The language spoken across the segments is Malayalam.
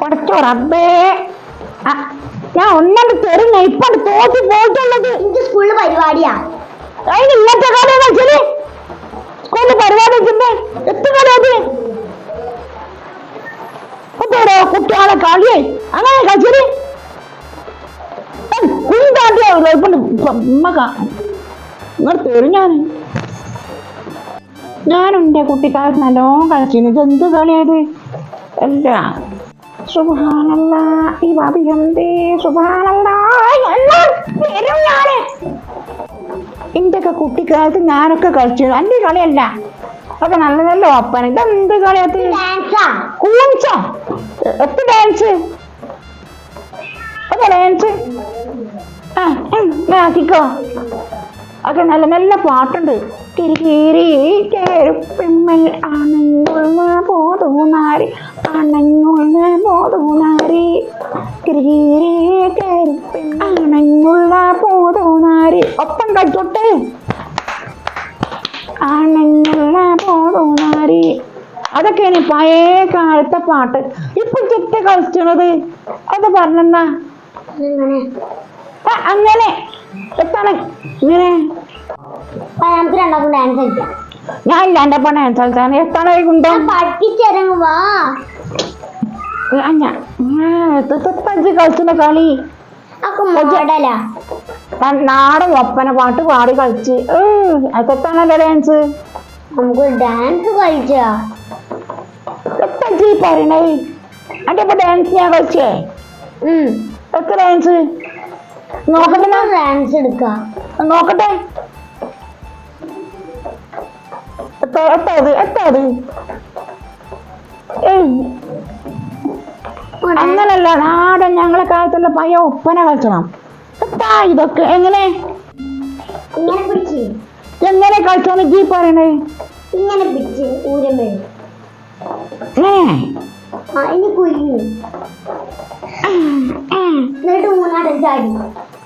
പഠിച്ചോ റബ്ബേ. ഞാൻ ഒന്നത് തെറിഞ്ഞ ഇപ്പൊ തോറ്റി പോയിട്ടുള്ളത്. എനിക്ക് സ്കൂളിൽ പരിപാടിയാ. അതിന് ഇന്നത്തെ കാലം വെച്ചത് സ്കൂളിൽ പരിപാടി വെച്ചിട്ട് എത്ര കളിയത് കുട്ടിയോടോ കുട്ടികളെ കളിയായി അങ്ങനെ കളിച്ചത് കുണ്ടാട്ടിയാവില്ല ഇപ്പൊ നിങ്ങൾ തെറിഞ്ഞാണ് ഞാനും എന്റെ കുട്ടിക്കാലത്ത് നല്ലോണം കളിച്ചിരുന്നു. ഇത് എന്ത് കളിയത് അല്ല സുബാനല്ല ഈ ബാബി എന്തേ? സുബാനല്ല ഞാൻ. ഇന്റെയൊക്കെ കുട്ടിക്കാലത്ത് ഞാനൊക്കെ കളിച്ചു എന്റെ കളിയല്ല. അതൊക്കെ നല്ല നല്ല ഒപ്പന ഇതെന്ത് കളിയത്? ഡാൻസാ കൂണിച്ചോ എത്ര ഡാൻസ്? ഡാൻസ്. ആ ആക്കിക്കോ അത് നല്ല നല്ല പാട്ടുണ്ട്. പോതൂനാരി ഒപ്പം കഴിച്ചോട്ടെ അണങ്ങുള്ള പോതൂനാരി അതൊക്കെയാണ് പഴയ കാലത്തെ പാട്ട്. ഇപ്പൊ ചെറ്റ കളിച്ചണത്? അത് പറഞ്ഞെന്നാ. അങ്ങനെ. നമുക്ക് രണ്ടാക്കും ഡാൻസ് കളിക്കാം. ഞാൻ പഠിപ്പിച്ചിറങ്ങും വാ. തജ്ജ് കളിച്ചില്ല കളി. നാടൻ ഒപ്പന പാട്ട് പാടി കളിച്ച്. ഡാൻസ് നമുക്ക് ഡാൻസ് കളിച്ചാ. തജ്ജി പറയണേ? എന്റെ ഇപ്പൊ ഡാൻസ് ഞാൻ കളിച്ചേ? എത്ര ഡാൻസ് നോക്കട്ടെ. ഡാൻസ് എടുക്കാം. നോക്കട്ടെ. എത്ര എത്താത് എത്താത് ഏയ്. അങ്ങനല്ല നാടൻ ഞങ്ങളെ കാലത്തുള്ള പയ്യ ഒപ്പന കളിച്ചണം. എത്താ ഇതൊക്കെ എങ്ങനെ? എങ്ങനെ കളിച്ചോന്ന് ജീ പറയണേ. ഇങ്ങനെ പിടിച്ച് ഊരം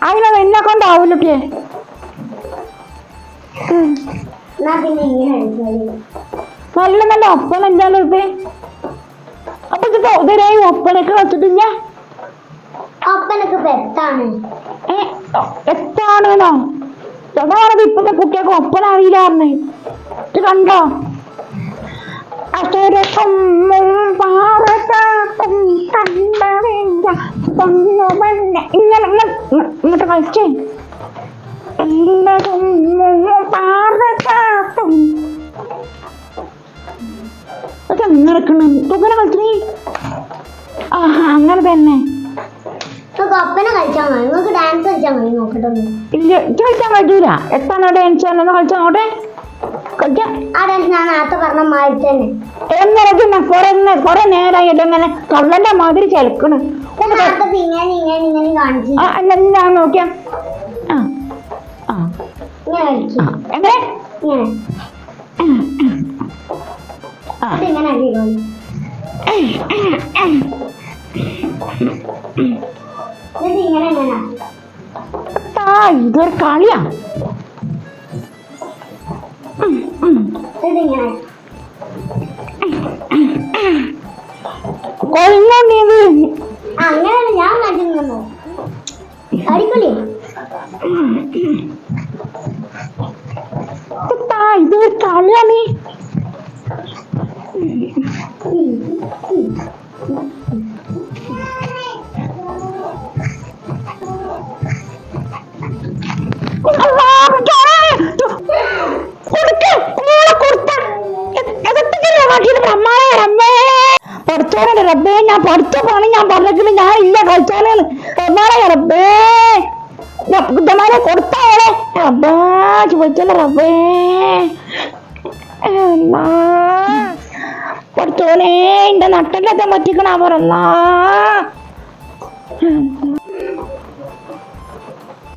അതിനത് എന്നെ കൊണ്ടാവൂലൊക്കെ നല്ല നല്ല ഒപ്പന എന്താണോ ഇത്? അപ്പൊ ഇത് ഇതുവരെയായി ഒപ്പണൊക്കെ കളിച്ചിട്ടില്ല അപ്പനൊക്കെ പെത്താണ് എത്താണെന്നോ? അതാണത് ഇപ്പത്തെ കുട്ടികൾക്ക് ഒപ്പന അറിയില്ലാർന്ന് ഇത് കണ്ടോ? ഇങ്ങനെ ഇങ്ങ- ഇങ്ങ- ഇങ്ങോട്ട് കളിച്ചേ. എല്ലതും പാറക്കാട്ടും. അതെങ്ങനെ തുങ്ങനെ കളിച്ചേ ആ അങ്ങനെ തന്നെ. കളിച്ചാൽ കളിച്ചാൽ ഇല്ല കളിക്കാൻ പറ്റൂല. എത്താണ് ഡാൻസ് ആണെന്ന് മാതിരി തന്നെ. എങ്ങനെ കൊറേ കൊറേ നേരമായിട്ട് ഇങ്ങനെ കള്ളന്റെ മാതിരി ചെലക്കണ്. ഞാൻ നേരത്തെ ആ. ഇതൊരു കളിയാ. കൊള്ളണ്ടത് അങ്ങനെയാണ് ഞാൻ കാണിച്ചിരുന്നു അടിക്കളി ഇതൊരു കളിയാണ് പഠിച്ചോനെ റബ്ബേ ഞാൻ പഠിച്ച പണി ഞാൻ പറഞ്ഞിട്ടില്ല ഞാൻ ഇല്ല കളിച്ചോനെ റബ്ബാനെ റബ്ബേ ഇതമാരെ കൊടുത്താളെ റബ്ബേ ചോദിച്ചല്ലേ റബ്ബേ. എന്നാ പഠിച്ചോനെ എന്റെ നട്ടല്ലത്തെ പറ്റിക്കണ പറന്നാ